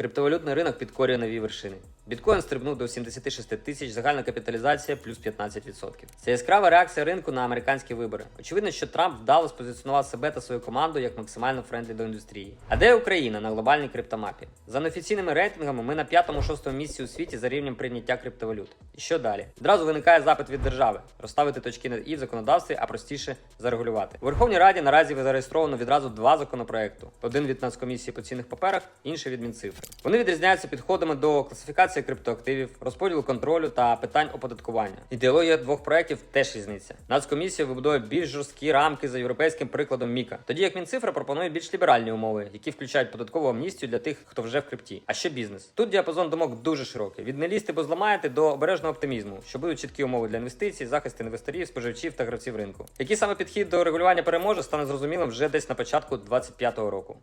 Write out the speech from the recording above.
Криптовалютний ринок підкорює нові вершини. Біткоін стрибнув до 76 тисяч, загальна капіталізація плюс 15%. Це яскрава реакція ринку на американські вибори. Очевидно, що Трамп вдало спозиціонував себе та свою команду як максимально френдлі до індустрії. А де Україна на глобальній криптомапі? За неофіційними рейтингами ми на п'ятому-шостому місці у світі за рівнем прийняття криптовалют. І що далі? Одразу виникає запит від держави розставити точки над і в законодавстві, а простіше зарегулювати. У Верховній Раді наразі зареєстровано відразу два законопроекту: один від Нацкомісії по цінних паперах, інший від Мінцифри. Вони відрізняються підходами до класифікації криптоактивів, розподілу контролю та питань оподаткування. Ідеологія двох проєктів теж різниця. Нацкомісія вибудує більш жорсткі рамки за європейським прикладом Міка, тоді як Мінцифра пропонує більш ліберальні умови, які включають податкову амністію для тих, хто вже в крипті. А ще бізнес. Тут діапазон думок дуже широкий: від не лізти, бо зламаєте до обережного оптимізму, що будуть чіткі умови для інвестицій, захист інвесторів, споживачів та гравців ринку. Який саме підхід до регулювання переможе, стане зрозумілим вже десь на початку 2025 року.